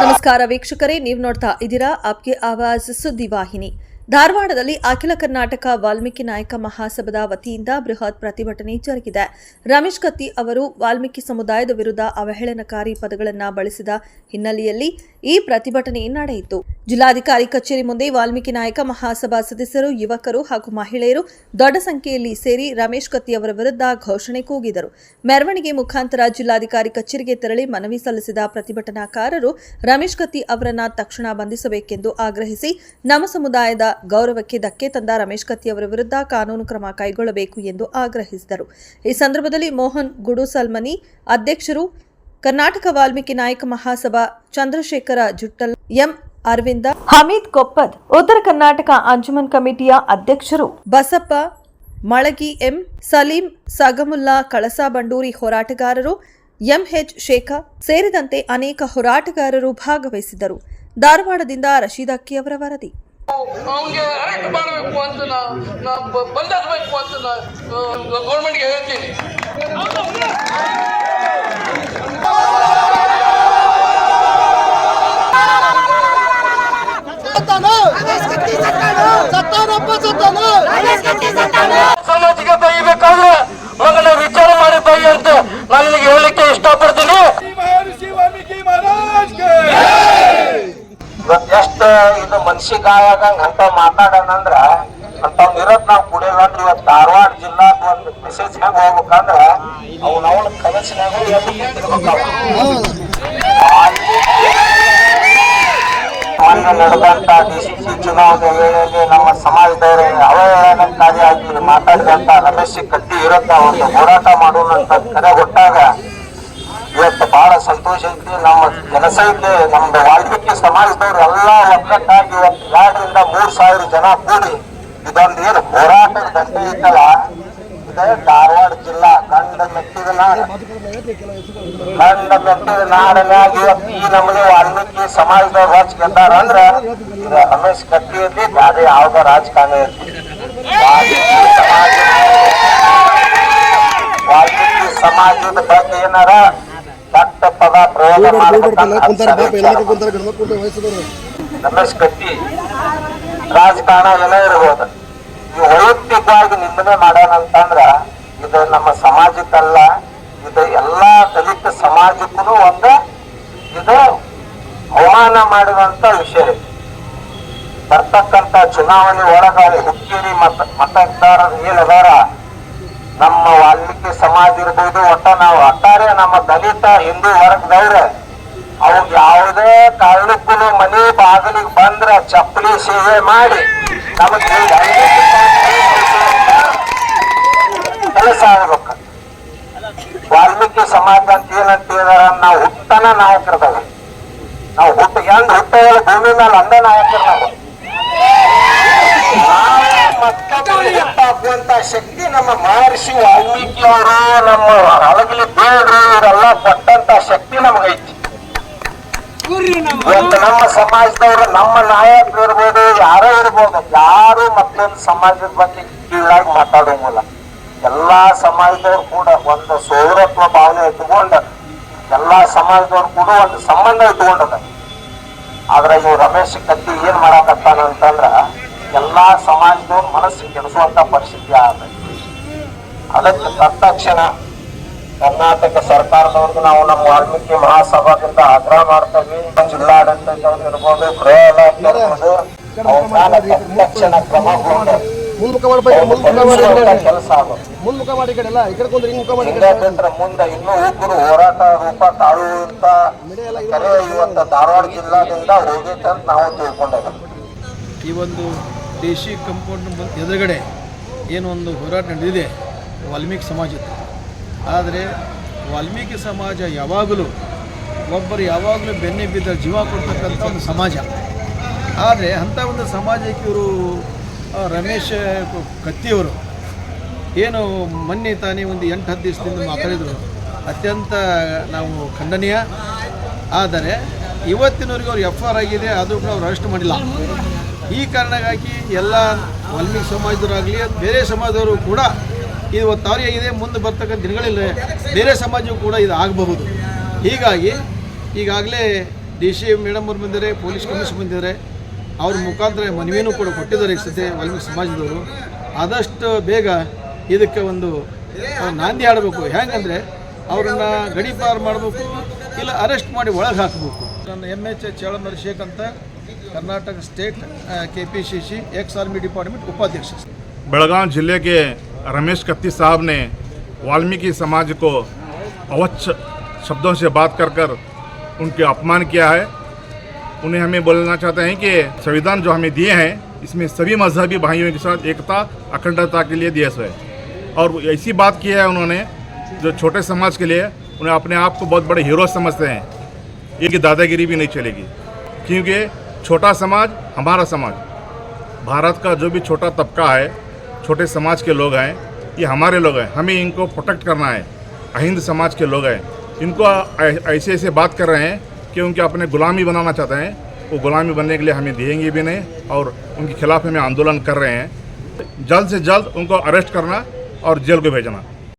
ನಮಸ್ಕಾರ ವೀಕ್ಷಕರೇ ನೀವು ನೋಡ್ತಾ ಇದ್ದೀರಾ ಆಪ್ಗೆ ಆವಾಜ್ ಸುದ್ದಿ ವಾಹಿನಿ ಧಾರವಾಡದಲ್ಲಿ ಅಖಿಲ ಕರ್ನಾಟಕ ವಾಲ್ಮೀಕಿ ನಾಯಕ ಮಹಾಸಭದ ವತಿಯಿಂದ ಬೃಹತ್ ಪ್ರತಿಭಟನೆ ಜರುಗಿದೆ. ರಮೇಶ್ ಕತ್ತಿ ಅವರು ವಾಲ್ಮೀಕಿ ಸಮುದಾಯದ ವಿರುದ್ಧ ಅವಹೇಳನಕಾರಿ ಪದಗಳನ್ನು ಬಳಸಿದ ಹಿನ್ನೆಲೆಯಲ್ಲಿ ಈ ಪ್ರತಿಭಟನೆ ನಡೆಯಿತು. ಜಿಲ್ಲಾಧಿಕಾರಿ ಕಚೇರಿ ಮುಂದೆ ವಾಲ್ಮೀಕಿ ನಾಯಕ ಮಹಾಸಭಾ ಸದಸ್ಯರು, ಯುವಕರು ಹಾಗೂ ಮಹಿಳೆಯರು ದೊಡ್ಡ ಸಂಖ್ಯೆಯಲ್ಲಿ ಸೇರಿ ರಮೇಶ್ ಕತ್ತಿ ಅವರ ವಿರುದ್ಧ ಘೋಷಣೆ ಕೂಗಿದರು. ಮೆರವಣಿಗೆ ಮುಖಾಂತರ ಜಿಲ್ಲಾಧಿಕಾರಿ ಕಚೇರಿಗೆ ತೆರಳಿ ಮನವಿ ಸಲ್ಲಿಸಿದ ಪ್ರತಿಭಟನಾಕಾರರು ರಮೇಶ್ ಕತ್ತಿ ಅವರನ್ನ ತಕ್ಷಣ ಬಂಧಿಸಬೇಕೆಂದು ಆಗ್ರಹಿಸಿ ನಮ್ಮ ಸಮುದಾಯದ ಗೌರವಕ್ಕೆ ಧಕ್ಕೆ ತಂದ ರಮೇಶ್ ಕತ್ತಿ ಅವರ ವಿರುದ್ಧ ಕಾನೂನು ಕ್ರಮ ಕೈಗೊಳ್ಳಬೇಕು ಎಂದು ಆಗ್ರಹಿಸಿದರು. ಈ ಸಂದರ್ಭದಲ್ಲಿ ಮೋಹನ್ ಗುಡುಸಲ್ಮನಿ ಅಧ್ಯಕ್ಷರು, ಕರ್ನಾಟಕ ವಾಲ್ಮೀಕಿ ನಾಯಕ ಮಹಾಸಭಾ ಚಂದ್ರಶೇಖರ ಜುಟ್ಟಲ್, ಎಂ. ಅರವಿಂದ, ಹಮೀದ್ ಕೊಪ್ಪದ್, ಉತ್ತರ ಕರ್ನಾಟಕ ಅಂಜುಮನ್ ಕಮಿಟಿಯ ಅಧ್ಯಕ್ಷರು ಬಸಪ್ಪ, ಮಳಗಿ ಎಂ. ಸಲೀಂ, ಸಗಮುಲ್ಲಾ ಕಳಸಾ ಬಂಡೂರಿ ಹೋರಾಟಗಾರರು ಎಂಎಚ್ ಶೇಖ ಸೇರಿದಂತೆ ಅನೇಕ ಹೋರಾಟಗಾರರು ಭಾಗವಹಿಸಿದರು ಧಾರವಾಡದಿಂದ ರಶೀದ್ ಅಕ್ಕಿ ಅವರ ವರದಿ. ಅವ್ನಿಗೆ ಅರೆಸ್ಟ್ ಮಾಡಬೇಕು ಅಂತ ನಾ ಬಂಧಿಸಬೇಕು ಅಂತ ನಾ ಗೌರ್ಮೆಂಟ್ಗೆ ಹೇಳ್ತೀನಿ. ಸಮಾಜಿಗೆ ಇದು ಮನ್ಸಿಗೆ ಗಾಯ ಆಗಂಗ ಅಂತ ಮಾತಾಡೋಣಂದ್ರ ಅಂತ ಇರೋದ್ ನಾವ್ ಅಂದ್ರೆ ಇವತ್ ಧಾರವಾಡ ಜಿಲ್ಲಾ ಒಂದ್ ಮೆಸೇಜ್ ಹೆಂಗ್ ಹೋಗ್ಬೇಕಂದ್ರ ಅವ್ನ ಅವನ ಕನಸಿನಾಗ ಮೊನ್ನೆ ನಡೆದಂತ ಡಿಸಿಸಿ ಚುನಾವಣೆ ವೇಳೆಯಲ್ಲಿ ನಮ್ಮ ಸಮಾಜದವರು ಅವಹೇಳನಕಾರಿಯಾಗಿ ಮಾತಾಡಿದಂತ ರಮೇಶ್ ಕಟ್ಟಿ ವಿರುದ್ಧ ಒಂದು ಹೋರಾಟ ಮಾಡುವಂತ ಕರೆ ಕೊಟ್ಟಾಗ ಇವತ್ತು ಬಹಳ ಸಂತೋಷ ಐತಿ. ನಮ್ಮ ಜನಸಂಖ್ಯೆ ನಮ್ದು ವಾಲ್ಮೀಕಿ ಸಮಾಜದವ್ರು ಎಲ್ಲ ಒಕ್ಕಟ್ಟಾಗಿ ಎರಡರಿಂದ ಮೂರ್ ಸಾವಿರ ಜನ ಕೂಡಿ ಇದೊಂದು ಏನು ಹೋರಾಟದ ದಂಡೆ ಐತಲ್ಲ? ಇದೇ ಧಾರವಾಡ ಜಿಲ್ಲಾ ಗಂಡ ಮೆಟ್ಟಿದ ನಾಡು. ಗಂಡ ಮೆಟ್ಟಿದ ನಾಡನಾಗಿ ಈ ನಮಗೆ ವಾಲ್ಮೀಕಿ ಸಮಾಜದವ್ರು ರಾಜ್ ಗೆದ್ದಾರ ಅಂದ್ರ ರಮೇಶ್ ಕಟ್ಟಿ ಇರ್ಲಿ, ಅದೇ ಯಾವ್ದೋ ರಾಜಕಾರಣ ಇರ್ಲಿ. ವಾಲ್ಮೀಕಿ ವಾಲ್ಮೀಕಿ ಸಮಾಜದ ಬಗ್ಗೆ ಏನಾರ ಕೆಟ್ಟ ಪದ ಪ್ರಯೋಗ ಮಾಡ್ಬೇಕಂತ ರಮೇಶ್ ಕತ್ತಿ ರಾಜಕಾರಣ ಎಲ್ಲ ಇರಬಹುದು ಈ ವೈಯಕ್ತಿಕವಾಗಿ ನಿಂದನೆ ಮಾಡ್ಯಾನಂತಂದ್ರ ಇದು ನಮ್ಮ ಸಮಾಜಕ್ಕಲ್ಲ ಇದು ಎಲ್ಲಾ ದಲಿತ ಸಮಾಜಕ್ಕೂ ಒಂದ ಇದು ಅವಮಾನ ಮಾಡುವಂತ ವಿಷಯ ಬರ್ತಕ್ಕಂತ ಚುನಾವಣೆ ಒಳಗಾಗಿ ಹುಕ್ಕೇರಿ ಮತ ಮತದಾರರು ಏನದಾರ ನಮ್ಮ ವಾಲ್ಮೀಕಿ ಸಮಾಜ ಇರ್ಬೋದು, ಒಟ್ಟ ನಾವು ಒಟ್ಟಾರೆ ನಮ್ಮ ದಲಿತ ಹಿಂದೂ ವರ್ಗದವ್ರೆ ಅವ್ರಿಗೆ ಯಾವುದೇ ಕಾರಣಕ್ಕೂ ಮನೆ ಬಾಗಿಲಿಗೆ ಬಂದ್ರ ಚಪ್ಪಲಿ ಸೇವೆ ಮಾಡಿ ನಮಗೆ ಕೆಲಸ ಆಗ್ಬೇಕು. ವಾಲ್ಮೀಕಿ ಸಮಾಜ ಅಂತ ಏನಂತ ಹೇಳ ನಾವು ಹುಟ್ಟನ ನಾಯಕರದಾಗ ನಾವು ಹುಟ್ಟ, ಹೆಂಗ್ ಹುಟ್ಟ ಭೂಮಿ ಮೇಲೆ ಅಂದ ನಾಯಕರು ನಾವು. ಹಾಕುವಂತ ಶಕ್ತಿ ನಮ್ಮ ಮಹರ್ಷಿ ವಾಲ್ಮೀಕಿ ಅವರು ನಮ್ಮ ಹಲಗಲಿ ಬೇಡ್ರು ಇವರೆಲ್ಲ ಕೊಟ್ಟಂತ ಶಕ್ತಿ ನಮಗೈತಿ. ನಮ್ಮ ಸಮಾಜದವರು, ನಮ್ಮ ನಾಯಕರು ಇರ್ಬೋದು, ಯಾರೋ ಇರ್ಬೋದು, ಯಾರು ಮತ್ತೊಂದು ಸಮಾಜದ ಬಗ್ಗೆ ಕೀಳಾಗಿ ಮಾತಾಡೋಂಗಿಲ್ಲ. ಎಲ್ಲಾ ಸಮಾಜದವ್ರು ಕೂಡ ಒಂದು ಸೌರತ್ವ ಭಾವನೆ ಇಟ್ಕೊಂಡು, ಎಲ್ಲಾ ಸಮಾಜದವ್ರು ಕೂಡ ಒಂದು ಸಂಬಂಧ ಇಟ್ಕೊಂಡದ. ಆದ್ರೆ ಇವ್ ರಮೇಶ್ ಕತ್ತಿ ಏನ್ ಮಾಡಾಕತ್ತಾನ ಅಂತಂದ್ರ ಎಲ್ಲಾ ಸಮಾಜದವ್ರ ಮನಸ್ಸು ಕೆಡಿಸುವಂತ ಪರಿಸ್ಥಿತಿ ಆದ ಅದಕ್ಕೆ ತಕ್ಷಣ ಕರ್ನಾಟಕ ಸರ್ಕಾರದವ್ರಿಗೆ ನಾವು ನಮ್ಮ ವಾಲ್ಮೀಕಿ ಮಹಾಸಭಾದಿಂದ ಆಗ್ರಹ ಮಾಡ್ತೇವೆ. ಜಿಲ್ಲಾಡಳಿತ ಇರ್ಬೋದು ಗೃಹ ಇಲಾಖೆ ಇರ್ಬೋದು ಕ್ರಮಗೊಂಡು ಮಾಡಿ ಕೆಲಸ ಆಗೋದು ಮುಂದ್ ಇನ್ನೂ ಇಬ್ಬರು ಹೋರಾಟ ರೂಪ ತಾಳುವಂತ ಕರೆ ಇವತ್ತ ಧಾರವಾಡ ಜಿಲ್ಲಾದಿಂದ ಹೋಗೈತೆ ಅಂತ ನಾವು ತಿಳ್ಕೊಂಡೇವೆ. ಈ ಒಂದು ದೇಶಿ ಕಂಪೌಂಡ್ ಎದುರುಗಡೆ ಏನೊಂದು ಹೋರಾಟ ನಡೆದಿದೆ, ವಾಲ್ಮೀಕಿ ಸಮಾಜದ ಆದರೆ ವಾಲ್ಮೀಕಿ ಸಮಾಜ ಯಾವಾಗಲೂ, ಒಬ್ಬರು ಯಾವಾಗಲೂ ಬೆನ್ನೆ ಬಿದ್ದ ಜೀವ ಕೊಡ್ತಕ್ಕಂಥ ಒಂದು ಸಮಾಜ. ಆದರೆ ಅಂಥ ಒಂದು ಸಮಾಜಕ್ಕೆ ಇವರು ರಮೇಶ್ ಕತ್ತಿಯವರು ಏನು ಮೊನ್ನೆ ತಾನೇ ಒಂದು ಎಂಟು, ಹತ್ತು ದಿವಸದಿಂದ ಮಾತಾಡಿದರು. ಅತ್ಯಂತ ನಾವು ಖಂಡನೀಯ. ಆದರೆ ಇವತ್ತಿನವರೆಗೂ ಅವ್ರು ಎಫ್ ಆರ್ ಆಗಿದೆ ಅದು ಕೂಡ ಅವ್ರು ಅರೆಸ್ಟ್ ಮಾಡಿಲ್ಲ. ಈ ಕಾರಣಕ್ಕಾಗಿ ಎಲ್ಲ ವಾಲ್ಮೀಕಿ ಸಮಾಜದವರಾಗಲಿ, ಬೇರೆ ಸಮಾಜದವರು ಕೂಡ ಇದು ತಾರಿಯಾಗಿದೆ ಮುಂದೆ ಬರ್ತಕ್ಕಂಥ ದಿನಗಳಲ್ಲಿ ಬೇರೆ ಸಮಾಜವೂ ಕೂಡ ಇದು ಆಗಬಹುದು. ಹೀಗಾಗಿ ಈಗಾಗಲೇ ಡಿ ಸಿ ಮೇಡಮ್ ಅವ್ರು ಬಂದಿದ್ದಾರೆ, ಪೊಲೀಸ್ ಕಮಿಷನ್ ಬಂದಿದ್ದಾರೆ. ಅವ್ರ ಮುಖಾಂತರ ಮನವಿನೂ ಕೂಡ ಕೊಟ್ಟಿದ್ದಾರೆ ಈ ಸದ್ಯ ವಾಲ್ಮೀಕಿ ಸಮಾಜದವರು. ಆದಷ್ಟು ಬೇಗ ಇದಕ್ಕೆ ಒಂದು ನಾಂದಿ ಆಡಬೇಕು ಹೆಂಗಂದರೆ ಅವ್ರನ್ನ ಗಡಿಪಾರು ಮಾಡಬೇಕು, ಇಲ್ಲ ಅರೆಸ್ಟ್ ಮಾಡಿ ಒಳಗೆ ಹಾಕಬೇಕು. ನನ್ನ ಎಂ ಎಚ್ ಚೇಳಮರ್ ಶೇಖ್ ಅಂತ Karnataka state K P C C ex army department ಉಪಾಧ್ಯಕ್ಷ बेलगांव जिले के रमेश कत्ती साहब ने वाल्मीकि समाज को अवच्छ शब्दों से बात कर कर उनके अपमान किया है उन्हें हमें बोलना चाहते हैं कि संविधान जो हमें दिए हैं इसमें सभी मजहबी भाइयों के साथ एकता अखंडता के लिए दिए हुए है और ऐसी बात की है उन्होंने जो छोटे समाज के लिए उन्हें अपने आप को बहुत बड़े हीरो समझते हैं ये कि दादागिरी भी नहीं चलेगी क्योंकि छोटा समाज, हमारा समाज। भारत का जो भी छोटा तबका है, छोटे समाज के लोग हैं, ये हमारे लोग हैं। हमें इनको प्रोटेक्ट करना है। अहिंद समाज के लोग हैं। इनको ऐसे ऐसे बात कर रहे हैं कि उनके अपने गुलामी बनाना चाहते हैं। वो गुलामी बनने के लिए हमें देंगे भी नहीं और उनके खिलाफ हमें आंदोलन कर रहे हैं। जल्द से जल्द उनको अरेस्ट करना और जेल को भेजना।